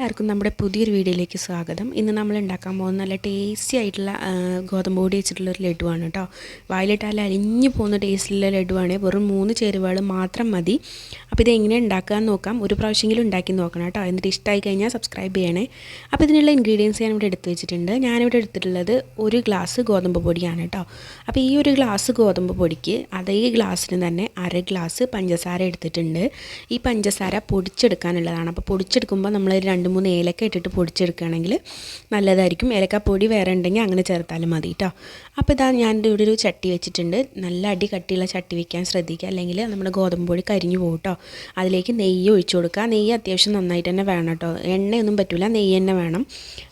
എല്ലാവർക്കും നമ്മുടെ പുതിയൊരു വീഡിയോയിലേക്ക് സ്വാഗതം. ഇന്ന് നമ്മൾ ഉണ്ടാക്കാൻ പോകുന്ന നല്ല ടേസ്റ്റി ആയിട്ടുള്ള ഗോതമ്പ് പൊടി വെച്ചിട്ടുള്ള ഒരു ലഡുവാണ് കേട്ടോ. വായിലിട്ടാൽ അലിഞ്ഞു പോകുന്ന ടേസ്റ്റിലുള്ള ലഡുവാണ്. വെറും മൂന്ന് ചേരുവകൾ മാത്രം മതി. അപ്പോൾ ഇത് എങ്ങനെ ഉണ്ടാക്കാമെന്ന് നോക്കാം. ഒരു പ്രാവശ്യമെങ്കിലും ഉണ്ടാക്കി നോക്കണം കേട്ടോ. എന്നിട്ട് ഇഷ്ടമായി കഴിഞ്ഞാൽ സബ്സ്ക്രൈബ് ചെയ്യണേ. അപ്പോൾ ഇതിനുള്ള ഇൻഗ്രീഡിയൻസ് ഞാൻ ഇവിടെ എടുത്ത് വെച്ചിട്ടുണ്ട്. ഞാനിവിടെ എടുത്തിട്ടുള്ളത് ഒരു ഗ്ലാസ് ഗോതമ്പ് പൊടിയാണ് കേട്ടോ. അപ്പോൾ ഈ ഒരു ഗ്ലാസ് ഗോതമ്പ് പൊടിക്ക് അതേ ഗ്ലാസ്സിന് തന്നെ അര ഗ്ലാസ് പഞ്ചസാര എടുത്തിട്ടുണ്ട്. ഈ പഞ്ചസാര പൊടിച്ചെടുക്കാനുള്ളതാണ്. അപ്പോൾ പൊടിച്ചെടുക്കുമ്പോൾ നമ്മൾ രണ്ട് മൂന്ന് ഏലക്ക ഇട്ടിട്ട് പൊടിച്ചെടുക്കുകയാണെങ്കിൽ നല്ലതായിരിക്കും. ഏലക്കപ്പൊടി വേറെ ഉണ്ടെങ്കിൽ അങ്ങനെ ചേർത്താലും മതി കേട്ടോ അപ്പോൾ ഇതാ ഞാൻ ഇവിടെ ഒരു ചട്ടി വെച്ചിട്ടുണ്ട്. നല്ല അടി കട്ടിയുള്ള ചട്ടി വെക്കാൻ ശ്രദ്ധിക്കുക. അല്ലെങ്കിൽ നമ്മുടെ ഗോതമ്പ് പൊടി കരിഞ്ഞു പോകും കേട്ടോ അതിലേക്ക് നെയ്യ് ഒഴിച്ചു കൊടുക്കുക. നെയ്യ് അത്യാവശ്യം നന്നായിട്ട് തന്നെ വേണം കേട്ടോ എണ്ണയൊന്നും പറ്റില്ല നെയ്യ് തന്നെ വേണം.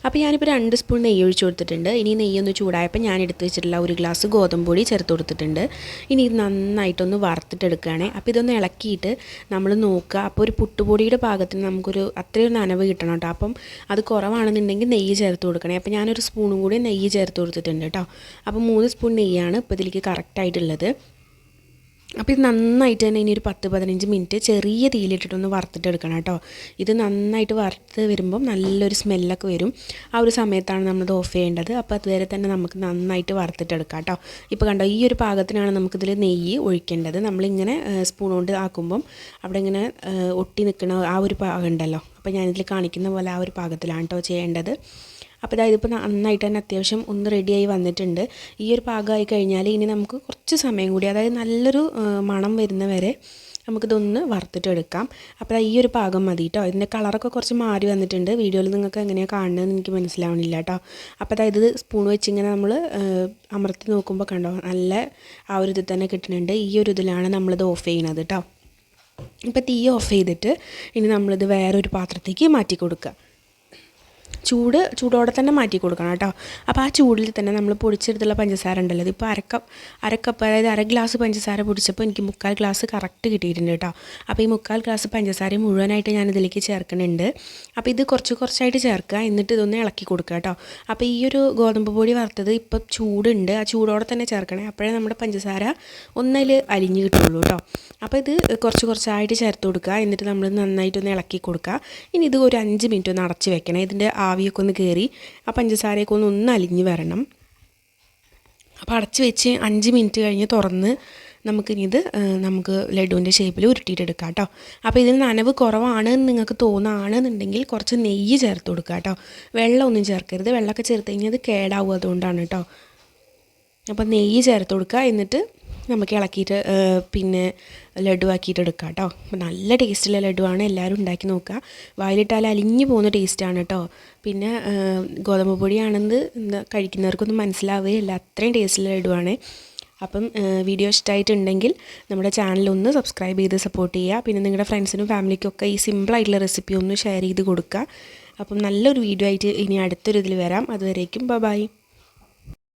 അപ്പോൾ ഞാനിപ്പോൾ രണ്ട് സ്പൂൺ നെയ്യ് ഒഴിച്ചു കൊടുത്തിട്ടുണ്ട്. ഇനി നെയ്യൊന്ന് ചൂടായപ്പോൾ ഞാൻ എടുത്ത് വെച്ചിട്ടുള്ള ഒരു ഗ്ലാസ് ഗോതമ്പ് പൊടി ചേർത്ത് കൊടുത്തിട്ടുണ്ട്. ഇനി ഇത് നന്നായിട്ടൊന്ന് വറുത്തിട്ടെടുക്കുകയാണേ. അപ്പോൾ ഇതൊന്ന് ഇളക്കിയിട്ട് നമ്മൾ നോക്കുക. അപ്പോൾ ഒരു പുട്ടുപൊടിയുടെ ഭാഗത്തിന് നമുക്കൊരു അത്രയൊരു നനവ് കിട്ടണം. കേട്ടോ. അപ്പം അത് കുറവാണെന്നുണ്ടെങ്കിൽ നെയ്യ് ചേർത്ത് കൊടുക്കണേ. അപ്പം ഞാനൊരു സ്പൂണും കൂടി നെയ്യ് ചേർത്ത് കൊടുത്തിട്ടുണ്ട് കേട്ടോ. അപ്പം മൂന്ന് സ്പൂൺ നെയ്യാണ് ഇപ്പോൾ ഇതിലേക്ക് കറക്റ്റായിട്ടുള്ളത് അപ്പോൾ ഇത് നന്നായിട്ട് തന്നെ ഇനി ഒരു പത്ത് പതിനഞ്ച് മിനിറ്റ് ചെറിയ തീയിലിട്ടിട്ടൊന്ന് വറുത്തിട്ട് എടുക്കണം കേട്ടോ. ഇത് നന്നായിട്ട് വറുത്ത് വരുമ്പം നല്ലൊരു സ്മെല്ലൊക്കെ വരും. ആ ഒരു സമയത്താണ് നമ്മളിത് ഓഫ് ചെയ്യേണ്ടത്. അപ്പോൾ അതുവരെ തന്നെ നമുക്ക് നന്നായിട്ട് വറുത്തിട്ടെടുക്കാം കേട്ടോ. ഇപ്പോൾ കണ്ടോ ഈ ഒരു പാകത്തിനാണ് നമുക്കിതിൽ നെയ്യ് ഒഴിക്കേണ്ടത്. നമ്മളിങ്ങനെ സ്പൂൺ കൊണ്ട് ആക്കുമ്പം അവിടെ ഇങ്ങനെ ഒട്ടി നിൽക്കുന്ന ആ ഒരു പാകം ഉണ്ടല്ലോ. അപ്പോൾ ഞാനിതിൽ കാണിക്കുന്ന പോലെ ആ ഒരു പാകത്തിലാണ് കേട്ടോ ചെയ്യേണ്ടത്. അപ്പോൾ അതായത് ഇപ്പോൾ നന്നായിട്ട് തന്നെ അത്യാവശ്യം ഒന്ന് റെഡിയായി വന്നിട്ടുണ്ട്. ഈ ഒരു പാകമായി കഴിഞ്ഞാൽ ഇനി നമുക്ക് കുറച്ച് സമയം കൂടി അതായത് നല്ലൊരു മണം വരുന്ന വരെ നമുക്കിതൊന്ന് വറുത്തിട്ടെടുക്കാം അപ്പോൾ ഈ ഒരു പാകം മതി കേട്ടോ ഇതിന്റെ കളറൊക്കെ കുറച്ച് മാറി വന്നിട്ടുണ്ട്. വീഡിയോയിൽ നിങ്ങൾക്ക് എങ്ങനെയാണ് കാണുന്നതെന്ന് എനിക്ക് മനസ്സിലാവണില്ല കേട്ടോ അപ്പോൾ അതായത് സ്പൂൺ വെച്ചിങ്ങനെ നമ്മൾ അമർത്തി നോക്കുമ്പോൾ കണ്ടോ നല്ല ആ ഒരു ഇതിൽ തന്നെ കിട്ടുന്നുണ്ട്. ഈ ഒരു ഇതിലാണ് നമ്മളിത് ഓഫ് ചെയ്യുന്നത് കേട്ടോ ഇപ്പോൾ തീ ഓഫ് ചെയ്തിട്ട് ഇനി നമ്മളിത് വേറൊരു പാത്രത്തേക്ക് മാറ്റി കൊടുക്കുക. ചൂട് ചൂടോടെ തന്നെ മാറ്റി കൊടുക്കണം കേട്ടോ. അപ്പോൾ ആ ചൂടിൽ തന്നെ നമ്മൾ പൊടിച്ചെടുത്തുള്ള പഞ്ചസാര ഉണ്ടല്ലോ ഇപ്പോൾ അരക്കപ്പ് അരക്കപ്പ് അതായത് അര ഗ്ലാസ് പഞ്ചസാര പൊടിച്ചപ്പോൾ എനിക്ക് മുക്കാൽ ഗ്ലാസ് കറക്റ്റ് കിട്ടിയിട്ടുണ്ട് കേട്ടോ. അപ്പോൾ ഈ മുക്കാൽ ഗ്ലാസ് പഞ്ചസാര മുഴുവനായിട്ട് ഞാൻ ഇതിലേക്ക് ചേർക്കുന്നുണ്ട്. അപ്പോൾ ഇത് കുറച്ച് കുറച്ചായിട്ട് ചേർക്കുക എന്നിട്ട് ഇതൊന്ന് ഇളക്കി കൊടുക്കുക കേട്ടോ. അപ്പോൾ ഈ ഒരു ഗോതമ്പ് പൊടി വറുത്തത് ഇപ്പം ചൂടുണ്ട് ആ ചൂടോടെ തന്നെ ചേർക്കണേ. അപ്പോഴേ നമ്മുടെ പഞ്ചസാര ഒന്നതിൽ അലിഞ്ഞ് കിട്ടുള്ളൂ കേട്ടോ. അപ്പോൾ ഇത് കുറച്ച് കുറച്ചായിട്ട് ചേർത്ത് കൊടുക്കുക. എന്നിട്ട് നമ്മൾ നന്നായിട്ടൊന്ന് ഇളക്കി കൊടുക്കുക. ഇനി ഇത് ഒരു അഞ്ച് മിനിറ്റ് ഒന്ന് അടച്ച് വെക്കണം. ഇതിന്റെ ആവിയൊക്കെ ഒന്ന് കയറി ആ പഞ്ചസാരയൊക്കെ ഒന്ന് ഒന്ന് അലിഞ്ഞ് വരണം. അപ്പോൾ അടച്ച് വെച്ച് അഞ്ച് മിനിറ്റ് കഴിഞ്ഞ് തുറന്ന് നമുക്കിനി ഇത് നമുക്ക് ലഡുവിന്റെ ഷേപ്പിൽ ഉരുട്ടിയിട്ടെടുക്കാം കേട്ടോ അപ്പോൾ ഇതിന് നനവ് കുറവാണ് നിങ്ങൾക്ക് തോന്നുകയാണെന്നുണ്ടെങ്കിൽ കുറച്ച് നെയ്യ് ചേർത്ത് കൊടുക്കുക കേട്ടോ വെള്ളമൊന്നും ചേർക്കരുത്. വെള്ളമൊക്കെ ചേർത്ത് കഴിഞ്ഞാൽ അത് കേടാവും അതുകൊണ്ടാണ് കേട്ടോ അപ്പോൾ നെയ്യ് ചേർത്ത് കൊടുക്കുക. എന്നിട്ട് നമുക്ക് ഇളക്കിയിട്ട് പിന്നെ ലഡു ആക്കിയിട്ട് എടുക്കാം കേട്ടോ അപ്പോൾ നല്ല ടേസ്റ്റുള്ള ലഡുവാണ് എല്ലാവരും ഉണ്ടാക്കി നോക്കുക. വായിലിട്ടാൽ അലിഞ്ഞു പോകുന്ന ടേസ്റ്റാണ് കേട്ടോ പിന്നെ ഗോതമ്പ് പൊടിയാണെന്ന് എന്താ കഴിക്കുന്നവർക്കൊന്നും മനസ്സിലാവുകയില്ല. അത്രയും ടേസ്റ്റുള്ള ലഡുവാണ്. അപ്പം വീഡിയോ ഇഷ്ടമായിട്ടുണ്ടെങ്കിൽ നമ്മുടെ ചാനൽ ഒന്ന് സബ്സ്ക്രൈബ് ചെയ്ത് സപ്പോർട്ട് ചെയ്യുക. പിന്നെ നിങ്ങളുടെ ഫ്രണ്ട്സിനും ഫാമിലിക്കൊക്കെ ഈ സിമ്പിളായിട്ടുള്ള റെസിപ്പി ഒന്ന് ഷെയർ ചെയ്ത് കൊടുക്കുക. അപ്പം നല്ലൊരു വീഡിയോ ആയിട്ട് ഇനി അടുത്തൊരു ഇതിൽ വരാം. അതുവരേക്കും ബൈ